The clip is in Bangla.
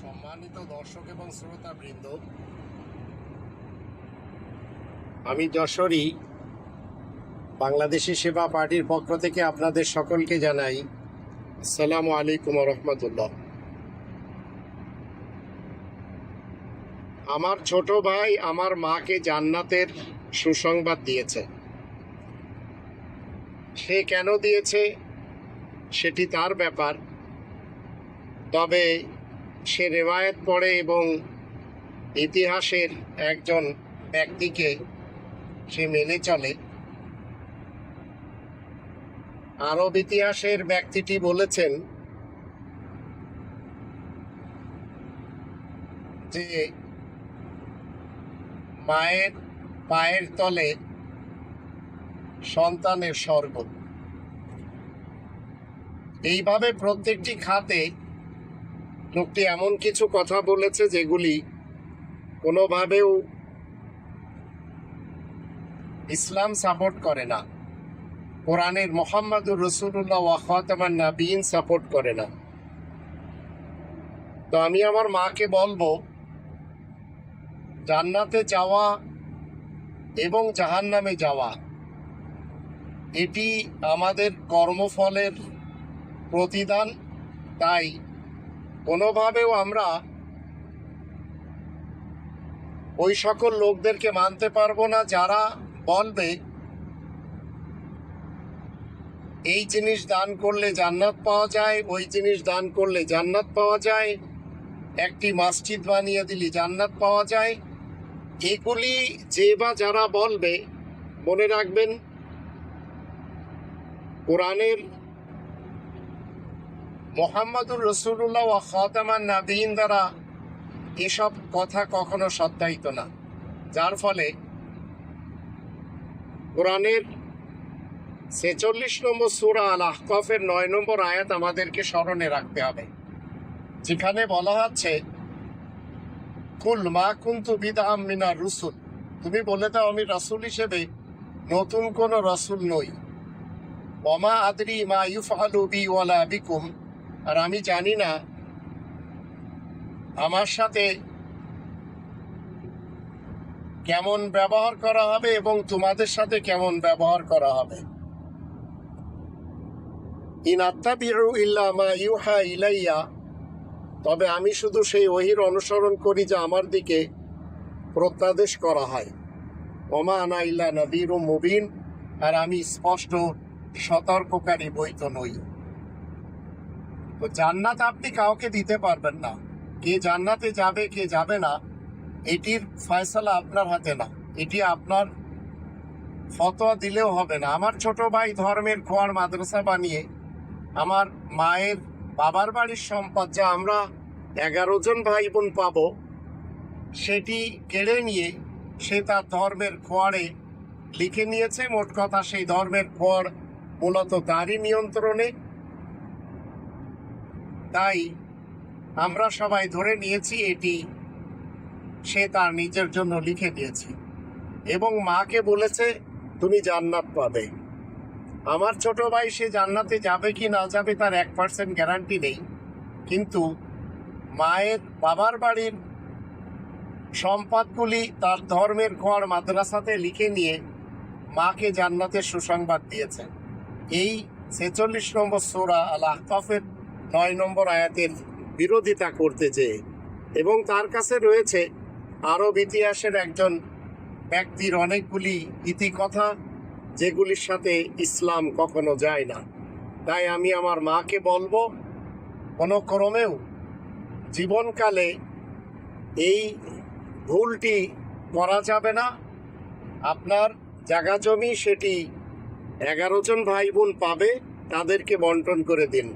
সম্মানিত দর্শক এবং শ্রোতা বৃন্দ আমি যশোরী, বাংলাদেশি সেবা পার্টির পক্ষ থেকে আপনাদের সকলকে জানাই আসসালামু আলাইকুম রহমতুল্লাহ। আমার ছোট ভাই আমার মাকে জান্নাতের সুসংবাদ দিয়েছে। সে কেন দিয়েছে সেটি তার ব্যাপার। তবে সে রেওয়ায়ত পড়ে এবং ইতিহাসের একজন ব্যক্তিকে সে মেনে চলে। আরব ইতিহাসের ব্যক্তিটি বলেছেন যে, মায়ের পায়ের তলে সন্তানের স্বর্গ। এইভাবে প্রত্যেকটি খাতে লোকটি এমন কিছু কথা বলেছে যেগুলি কোনোভাবেও ইসলাম সাপোর্ট করে না। কোরআনের মোহাম্মদুর রসুল্লাহ ওয়াখাতামান নাবিন সাপোর্ট করে না। তো আমি আমার মাকে বলব, জান্নাতে যাওয়া এবং জাহান্নামে যাওয়া, এটি আমাদের কর্মফলের প্রতিদান, তাই কোনোভাবেও আমরা ওই সকল লোকদেরকে মানতে পারব না যারা বলবে, এই জিনিস দান করলে জান্নাত পাওয়া যায়, ওই জিনিস দান করলে জান্নাত পাওয়া যায়, একটি মসজিদ বানিয়ে দিলে জান্নাত পাওয়া যায়। এগুলি যে বা যারা বলবে, মনে রাখবেন, কোরআনের মোহাম্মদুর রসুল্লাহ ও খাতামান নাবিন দ্বারা এসব কথা কখনো সত্যায়িত না। যার ফলে কোরআনের ছেচল্লিশ নম্বর সুরা আল আহকফের নয় নম্বর আয়াত আমাদেরকে স্মরণে রাখতে হবে। যেখানে বলা হচ্ছে, কুল মা কুন্তু বিদাম মিনার রসুল। তুমি বলে দাও, আমি রসুল হিসেবে নতুন কোন রসুল নই। ওমা আদরি মা ইউফআলু বি ওয়ালা বিকুম। আর আমি জানি না আমার সাথে কেমন ব্যবহার করা হবে এবং তোমাদের সাথে কেমন ব্যবহার করা হবে। ইন আত্মাবিউ ইল্লা মা ইউহা ইলাইয়া, তবে আমি শুধু সেই ওহির অনুসরণ করি যা আমার দিকে প্রত্যাদেশ করা হয়। ওমা আনা ইল্লা নদীর মুবিন, আর আমি স্পষ্ট সতর্ককারী বৈত নই। তো জান্নাত আপনি কাউকে দিতে পারবেন না। কে জান্নাতে যাবে, কে যাবে না, এটির ফয়সালা আপনার হাতে না। এটি আপনার ফতোয়া দিলেও হবে না। আমার ছোট ভাই ধর্মের খোয়ার মাদ্রাসা বানিয়ে, আমার মায়ের বাবার বাড়ির সম্পদ যা আমরা এগারো জন ভাই বোন পাবো, সেটি কেড়ে নিয়ে সে তার ধর্মের খোয়ারে লিখে নিয়েছে। মোট কথা সেই ধর্মের খোয়ার মূলত তারই নিয়ন্ত্রণে তাই আমরা সবাই ধরে নিয়েছি এটি। সে তার নিজের জন্য লিখে দিয়েছে। এবং মাকে বলেছে, তুমি জান্নাত পাবে। আমার ছোট ভাই সে জান্নাতে যাবে কি না যাবে তার এক পার্সেন্ট গ্যারান্টি নেই। কিন্তু মায়ের বাবার বাড়ির সম্পদগুলি তার ধর্মের ঘর মাদ্রাসাতে লিখে নিয়ে মাকে জান্নাতের সুসংবাদ দিয়েছে। এই ছেচল্লিশ নম্বর সোরা আল আহতাফের নয় নম্বর আয়াতের বিরোধিতা করতে চেয়ে এবং তার কাছে রয়েছে আরব ইতিহাসের একজন ব্যক্তির অনেকগুলি ইতিকথা যেগুলির সাথে ইসলাম কখনো যায় না। তাই আমি আমার মাকে বলব কোনো ক্রমেও জীবনকালে এই ভুলটি করা যাবে না। আপনার জায়গা জমি সেটি এগারো জন ভাই বোন পাবে, তাদেরকে বন্টন করে দিন।